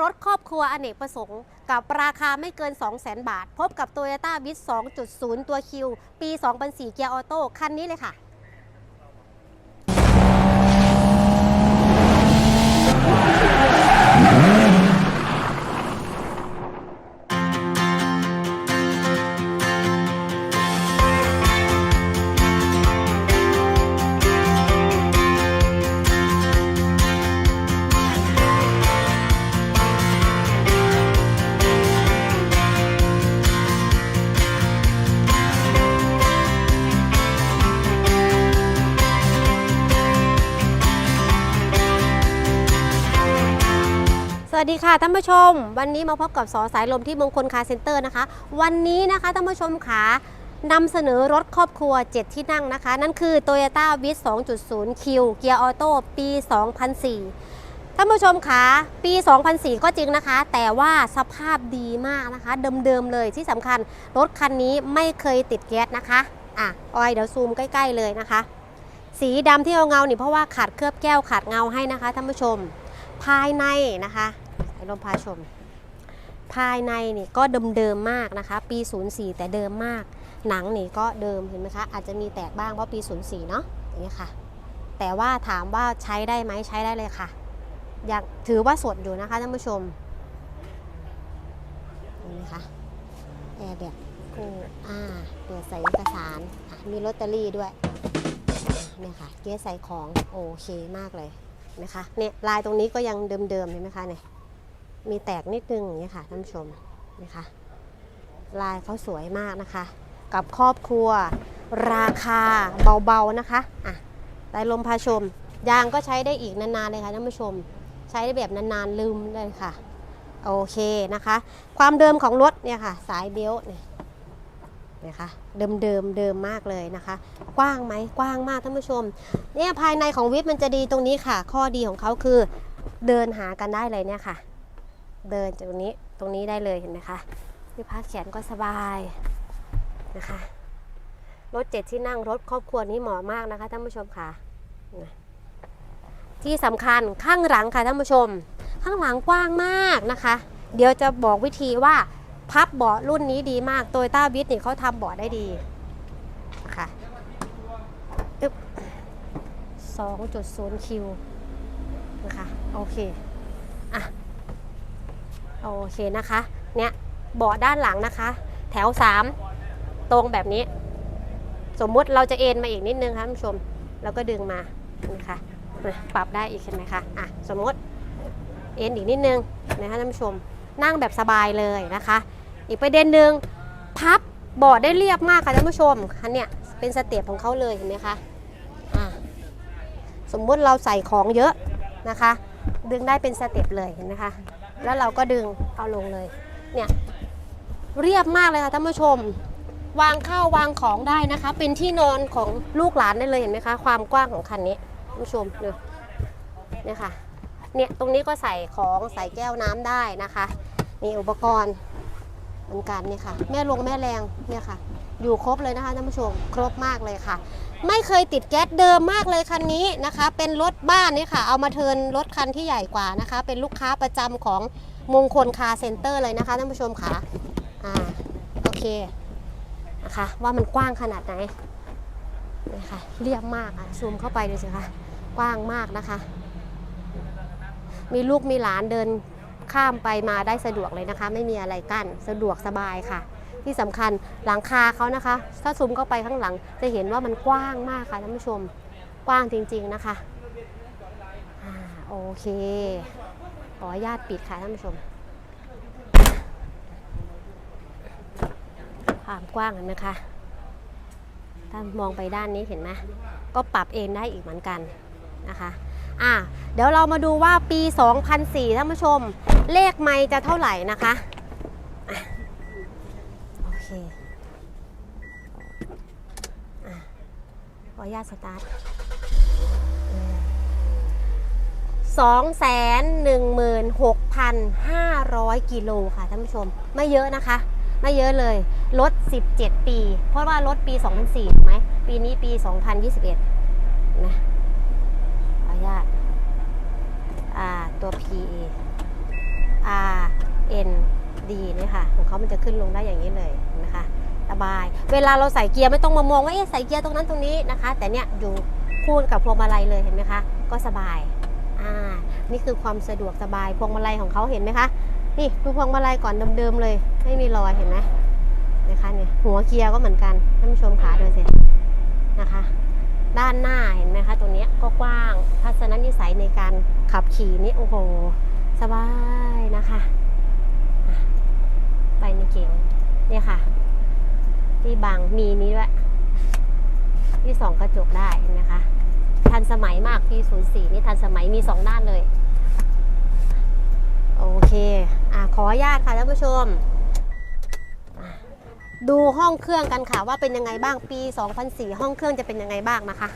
รถครอบครัวอเนกประสงค์ กับราคาไม่เกิน 200,000 บาท พบกับ Toyota v i ส2.0 ตัวคิว ปี 2004 เกียร์ออโต้คันนี้เลยค่ะ วัสดีค่ะท่านผู้ชม วันนี้มาพบกับสอสายลมที่มงคลคาร์เซ็นเตอร์นะคะ วันนี้นะคะท่านผู้ชมขานำเสนอรถครอบครัว 7 ที่นั่งนะคะ นั่นคือ Toyota v i t 2.0 Q เกียร์ออโต้ปี 2004 ท่านผู้ชมคะปี 2004 ก็จริงนะคะ แต่ว่าสภาพดีมากนะคะ เดิมๆเลยที่สำคัญ รถคันนี้ไม่เคยติดแก๊สนะคะอะออยเดี๋ยวซูมใกล้ ๆ เลยนะคะ สีดำที่เงาๆนี่เพราะว่าขาดเคลือบแก้วขาดเงาให้นะคะท่านผู้ชม ภายในนะคะ ลมพาชม ภายในนี่ก็เดิมๆมากนะคะ ปี 04 แต่เดิมมาก หนังนี่ก็เดิมเห็นไหมคะ อาจจะมีแตกบ้างเพราะปี 04 เนาะอย่างนี้ค่ะ แต่ว่าถามว่าใช้ได้ไหมใช้ได้เลยค่ะยังถือว่าสดอยู่นะคะท่านผู้ชมนไหมคะแอร์แบบกูอ่าเปิดใส่เอกสารมีลอตเตอรี่ด้วยเนี่ยค่ะเกียร์ใส่ของโอเคมากเลยนะคะเนี่ยลายตรงนี้ก็ยังเดิมๆเห็นไหมคะเนี่ย มีแตกนิดนึงอย่างนี้ยค่ะท่านผู้ชมนะคะลายเขาสวยมากนะคะ กับครอบครัว ราคาเบาๆนะคะอะไต้ลมพาชม ยางก็ใช้ได้อีกนานๆเลยค่ะท่านผู้ชม ใช้ได้แบบนานๆลืมเลยค่ะ โอเคนะคะ ความเดิมของรถเนี่ยค่ะ สายเบลเนี่ยนะคะเดิมเดิมๆเดิมมากเลยนะคะ กว้างไหมกว้างมากท่านผู้ชม เนี่ยภายในของวิทมันจะดีตรงนี้ค่ะ ข้อดีของเขาคือเดินหากันได้เลยเนี่ยค่ะ เดินจากตรงนี้ตรงนี้ได้เลยเห็นไหมคะที่พักแขนก็สบายนะคะรถเจ็ดที่นั่งรถครอบครัวนี้เหมาะมากนะคะท่านผู้ชมค่ะ ที่สำคัญข้างหลังค่ะท่านผู้ชม ข้างหลังกว้างมากนะคะ เดี๋ยวจะบอกวิธีว่าพับเบาะรุ่นนี้ดีมากโตโยต้าวิทนี่เขาทำเบาะได้ดีนะคะ2.0คิวนะคะ โอเค อะ โอเคนะคะ เนี่ยเบาะด้านหลังนะคะ แถว 3 ตรงแบบนี้ สมมุติเราจะเอ็นมาอีกนิดนึงค่ะท่านผู้ชม แล้วก็ดึงมานะคะปรับได้อีกเห็นไหมคะอะสมมติเอ็นอีกนิดนึงนะคะท่านผู้ชม นั่งแบบสบายเลยนะคะ อีกประเด็นหนึ่งพับเบาะได้เรียบมากค่ะท่านผู้ชมคันเนี่ยเป็นสเต็ปของเขาเลยเห็นไหมคะอะสมมุติเราใส่ของเยอะนะคะ ดึงได้เป็นสเต็ปเลยเห็นไหมคะ แล้วเราก็ดึงเอาลงเลย เนี่ยเรียบมากเลยค่ะท่านผู้ชม วางข้าววางของได้นะคะ เป็นที่นอนของลูกหลานได้เลยเห็นไหมคะ ความกว้างของคันนี้ท่านผู้ชมดูเนี่ยค่ะเนี่ยตรงนี้ก็ใส่ของใส่แก้วน้ำได้นะคะนี่อุปกรณ์เหมือนกันเนี่ยค่ะ แม่ลงแม่แรงเนี่ยค่ะ อยู่ครบเลยนะคะท่านผู้ชมครบมากเลยค่ะ ไม่เคยติดแก๊สเดิมมากเลยคันนี้นะคะ เป็นรถบ้านนี่ค่ะ เอามาเทินรถคันที่ใหญ่กว่านะคะ เป็นลูกค้าประจำของมงคลคาเซ็นเตอร์เลยนะคะท่านผู้ชมค่ะอ่าโอเคนะคะว่ามันกว้างขนาดไหนนี่ค่ะเรียบมากอะซูมเข้าไปดูสิคะกว้างมากนะคะ มีลูกมีหลานเดินข้ามไปมาได้สะดวกเลยนะคะ ไม่มีอะไรกั้นสะดวกสบายค่ะ ที่สำคัญหลังคาเขานะคะ ถ้าซูมเข้าไปข้างหลัง จะเห็นว่ามันกว้างมากค่ะท่านผู้ชมกว้างจริง ๆนะคะโอเค ขออนุญาตปิดค่ะท่านผู้ชมความกว้างเห็นไหมคะถ้ามองไปด้านนี้เห็นไหมก็ปรับเองได้อีกเหมือนกันนะคะอะเดี๋ยวเรามาดูว่าปี 2004ท่านผู้ชม เลขไม่จะเท่าไหร่นะคะ เคอะขออนุญาตสตาร์ทสองแสนหนึ่งหมื่นหกพันห้าร้อยกิโลค่ะท่านผู้ชม ไม่เยอะนะคะ ไม่เยอะเลย รถ 17 ปี เพราะว่ารถปี 2004ถูกไหม ปีนี้ปี 2021 นะขออนุญาตอ่าตัว PA R N D เนี่ยค่ะของเขามันจะขึ้นลงได้อย่างนี้เลยเห็นไหมคะสบาย เวลาเราใส่เกียร์ไม่ต้องมามองว่าเอ๊ะใส่เกียร์ตรงนั้นตรงนี้นะคะ แต่เนี่ยอยู่คู่กับพวงมาลัยเลยเห็นไหมคะ ก็สบายอ่านี่คือความสะดวกสบายพวงมาลัยของเขาเห็นไหมคะนี่ดูพวงมาลัยก่อนเดิมๆเลย ไม่มีรอยเห็นไหมนะคะเนี่ยหัวเกียร์ก็เหมือนกันท่านผู้ชมขาดูสินะคะ ด้านหน้าเห็นไหมคะตัวเนี้ยก็กว้างทัศนนิสัยในการขับขี่นี่โอ้โห สบายนะคะอะไปในเก่งเนี่ยค่ะ ที่บางมีนี้ด้วยที่สองกระจกได้เห็นไหมคะทันสมัยมากพี่ศูนย์สี่นี่ทันสมัยมีสองด้านเลย โอเคอะขออนุญาตค่ะท่านผู้ชม ดูห้องเครื่องกันค่ะว่าเป็นยังไงบ้างปี 2004 ห้องเครื่องจะเป็นยังไงบ้างนะคะ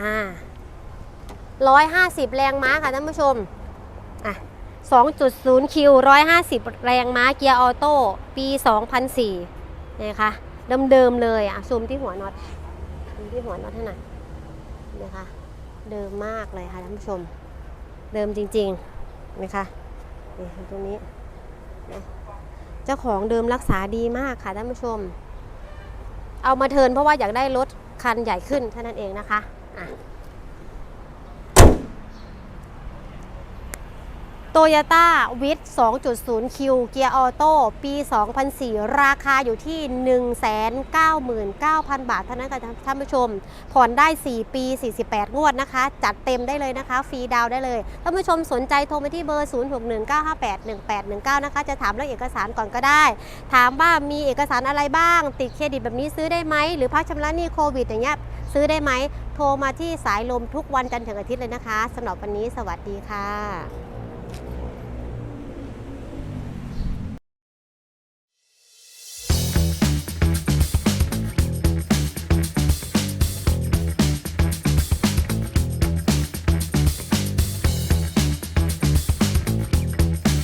อ่าร้อยห้าสิบแรงม้าค่ะท่านผู้ชม 2.0 คิว 150 แรงม้าเกียร์ออโต้ ปี 2004นะคะเดิมเดิมเลยอะซูมที่หัวน็อตซูมที่หัวน็อตให้หน่อยนะคะเดิมมากเลยค่ะท่านผู้ชม เดิมจริงๆนะคะนี่ตรงนี้เจ้าของเดิมรักษาดีมากค่ะท่านผู้ชม เอามาเทินเพราะว่าอยากได้รถคันใหญ่ขึ้นเท่านั้นเองนะคะอะ โตโยต้าวิท2.0 คิวเกียร์ออโต้ปี 2004 ราคาอยู่ที่ 199,000 บาทเท่านั้นค่ะท่านผู้ชม ผ่อนได้ 4 ปี 48 งวดนะคะ จัดเต็มได้เลยนะคะ ฟรีดาวได้เลย ท่านผู้ชมสนใจโทรมาที่เบอร์ 0619581819 นะคะ จะถามเรื่องเอกสารก่อนก็ได้ ถามว่ามีเอกสารอะไรบ้าง ติดเครดิตแบบนี้ซื้อได้ไหม หรือพักชำระหนี้โควิดอย่างเงี้ยซื้อได้ไหม โทรมาที่สายลมทุกวันจันทร์ถึงอาทิตย์เลยนะคะสำหรับวันนี้สวัสดีค่ะ